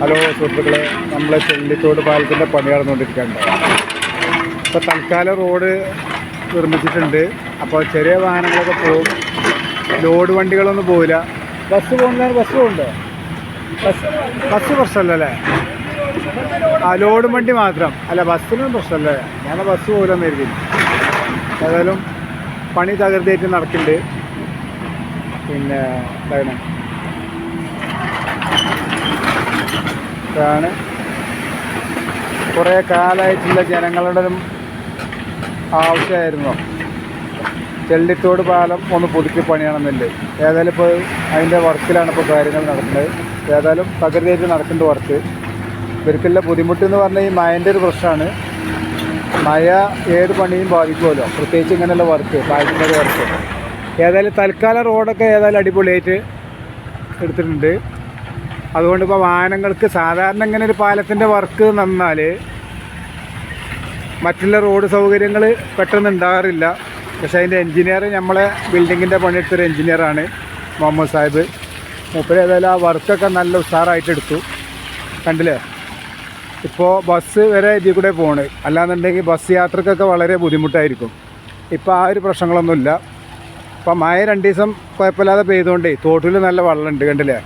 Hello സുഹൃത്തുക്കളെ നമ്മളെ ചെല്ലിത്തോട് പാലത്തിന്റെ പണി നടന്നുകൊണ്ടിരിക്കുകയുണ്ട് ഇപ്പോൾ തൽക്കാലം റോഡ് നിർമ്മിച്ചിട്ടുണ്ട്. അപ്പോൾ ചെറിയ വാഹനങ്ങളൊക്കെ പോകും. ലോഡ് വണ്ടികളൊന്നും പോവില്ല. ബസ് പോകുന്നതാണ് ബസ് പോകുന്നുണ്ടോ ബസ് ബസ് പ്രശ്നമല്ലേ ആ ലോഡ് വണ്ടി മാത്രം. അല്ല ബസ്സിനും പ്രശ്നമല്ലേ. ഞാൻ ബസ് പോകില്ലെന്ന് കരുതി ഏതായാലും പണി തകർത്തിയായിട്ട് നടക്കുന്നുണ്ട്. പിന്നെ എന്താണ്? ഇതാണ്. കുറേ കാലമായിട്ടുള്ള ജനങ്ങളുടെ ആവശ്യമായിരുന്നു. ചെള്ളിത്തോട് പാലം ഒന്ന് പുതുക്കി പണിയണമെന്നുണ്ട് ഏതായാലും ഇപ്പോൾ അതിന്റെ വർക്കിലാണ് ഇപ്പോൾ കാര്യങ്ങൾ നടക്കുന്നത്. ഏതായാലും തകൃതിയായിട്ട് നടക്കേണ്ട വർക്ക്. ഇവർക്കുള്ള ബുദ്ധിമുട്ട് എന്ന് പറഞ്ഞാൽ ഈ മഴന്റെ ഒരു പ്രശ്നമാണ്. മഴ ഏത് പണിയും ബാധിക്കുമല്ലോ. പ്രത്യേകിച്ച് ഇങ്ങനെയുള്ള വർക്ക് പാലത്തിന്റെ വർക്ക്. ഏതായാലും തൽക്കാലം റോഡൊക്കെ ഏതായാലും അടിപൊളിയായിട്ട് എടുത്തിട്ടുണ്ട്. അതുകൊണ്ട് ഇപ്പോൾ വാഹനങ്ങൾക്ക് സാധാരണ ഇങ്ങനെ ഒരു പാലത്തിന്റെ വർക്ക് നന്നാൽ മറ്റുള്ള റോഡ് സൗകര്യങ്ങൾ പെട്ടെന്ന് ഉണ്ടാകാറില്ല. പക്ഷേ അതിന്റെ എൻജിനീയർ നമ്മളെ ബിൽഡിങ്ങിന്റെ പണിയെടുത്തൊരു എൻജിനീയറാണ് മുഹമ്മദ് സാഹിബ്. മൂപ്പര് ആ വർക്കൊക്കെ നല്ല ഉഷാറായിട്ട് എടുത്തു. കണ്ടില്ലേ? ഇപ്പോൾ ബസ് വരെ ഇതിൽ കൂടെ പോണ്. അല്ലാന്നുണ്ടെങ്കിൽ ബസ് യാത്രക്കൊക്കെ വളരെ ബുദ്ധിമുട്ടായിരിക്കും. ഇപ്പോൾ ആ ഒരു പ്രശ്നങ്ങളൊന്നുമില്ല. ഇപ്പം മഴ രണ്ട് ദിവസം കുഴപ്പമില്ലാതെ പെയ്തുകൊണ്ടേ തോട്ടിൽ നല്ല വെള്ളമുണ്ട് കണ്ടില്ലേ?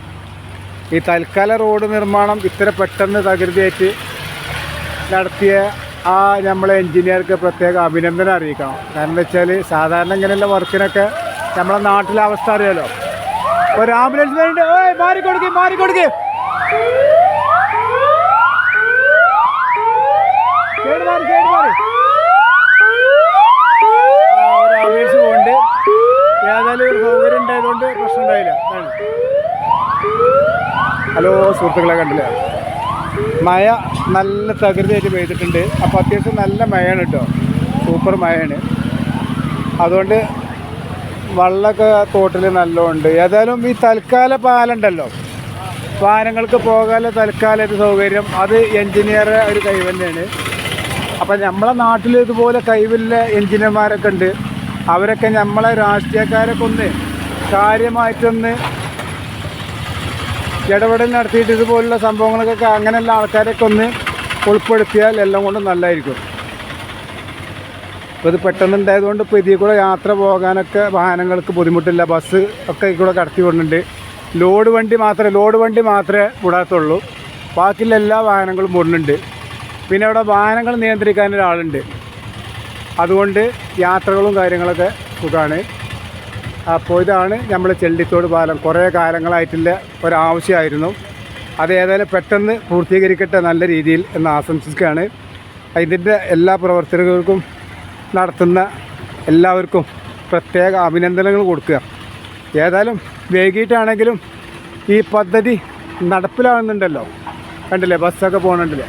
ഈ തൽക്കാല റോഡ് നിർമ്മാണം ഇത്ര പെട്ടെന്ന് തകൃതിയായിട്ട് നടത്തിയ ആ നമ്മളെ എൻജിനീയർക്ക് പ്രത്യേക അഭിനന്ദനം അറിയിക്കണം. കാരണം വെച്ചാൽ സാധാരണ ഇങ്ങനെയുള്ള വർക്കിനൊക്കെ നമ്മളെ നാട്ടിലെ അവസ്ഥ അറിയാലോ. ഒരു ആംബുലൻസ് വേണ്ട ഓയ് മാറിക്കൊടുക്കേ മാറിക്കൊടുക്കേ ഏതായാലും ഒരു സൗകര്യം ഉണ്ടായതുകൊണ്ട് പ്രശ്നം. ഹലോ സുഹൃത്തുക്കളെ കണ്ടില്ലേ? മഴ നല്ല തകൃതിയായിട്ട് പെയ്തിട്ടുണ്ട്. അപ്പോൾ അത്യാവശ്യം നല്ല മഴയാണ് കേട്ടോ. സൂപ്പർ മഴയാണ്. അതുകൊണ്ട് വെള്ളമൊക്കെ തോട്ടിൽ നല്ലോണ്ട്. ഏതായാലും ഈ തൽക്കാല പാലുണ്ടല്ലോ. വാഹനങ്ങൾക്ക് പോകാനുള്ള തൽക്കാല ഒരു സൗകര്യം. അത് എൻജിനീയറെ ഒരു കൈവന്നെയാണ് അപ്പം നമ്മളെ നാട്ടിൽ ഇതുപോലെ കൈവില്ല എൻജിനീയർമാരൊക്കെ ഉണ്ട്. അവരൊക്കെ നമ്മളെ രാഷ്ട്രീയക്കാരൊക്കെ ഒന്ന് കാര്യമായിട്ടൊന്ന് ഇടപെടൽ നടത്തിയിട്ട് ഇതുപോലുള്ള സംഭവങ്ങൾക്കൊക്കെ അങ്ങനെയുള്ള ആൾക്കാരൊക്കെ ഒന്ന് ഉൾപ്പെടുത്തിയാൽ എല്ലാം കൊണ്ടും നല്ലതായിരിക്കും. ഇപ്പോൾ ഇത് പെട്ടെന്ന് ഉണ്ടായതുകൊണ്ട് ഇപ്പോൾ ഇതിൽ കൂടെ യാത്ര പോകാനൊക്കെ വാഹനങ്ങൾക്ക് ബുദ്ധിമുട്ടില്ല. ബസ് ഒക്കെ കൂടെ കടത്തി വിടുന്നുണ്ട്. ലോഡ് വണ്ടി മാത്രമേ ലോഡ് വണ്ടി മാത്രമേ വിടാത്തുള്ളൂ. ബാക്കിയുള്ള എല്ലാ വാഹനങ്ങളും വിടുന്നുണ്ട്. പിന്നെ അവിടെ വാഹനങ്ങൾ നിയന്ത്രിക്കാൻ ഒരാളുണ്ട്. അതുകൊണ്ട് യാത്രകളും കാര്യങ്ങളൊക്കെ സുഖമാണ്. അപ്പോൾ ഇതാണ് നമ്മൾ ചെള്ളിത്തോട് പാലം. കുറേ കാലങ്ങളായിട്ടുള്ള ഒരാവശ്യമായിരുന്നു. അത് ഏതായാലും പെട്ടെന്ന് പൂർത്തീകരിക്കട്ടെ നല്ല രീതിയിൽ എന്ന് ആശംസിക്കുകയാണ്. ഇതിന്റെ എല്ലാ പ്രവർത്തകർക്കും നടത്തുന്ന എല്ലാവർക്കും പ്രത്യേക അഭിനന്ദനങ്ങൾ കൊടുക്കുക. ഏതായാലും വൈകിട്ടാണെങ്കിലും ഈ പദ്ധതി നടപ്പിലാകുന്നുണ്ടല്ലോ. കണ്ടില്ലേ? ബസ്സൊക്കെ പോകുന്നുണ്ടല്ലേ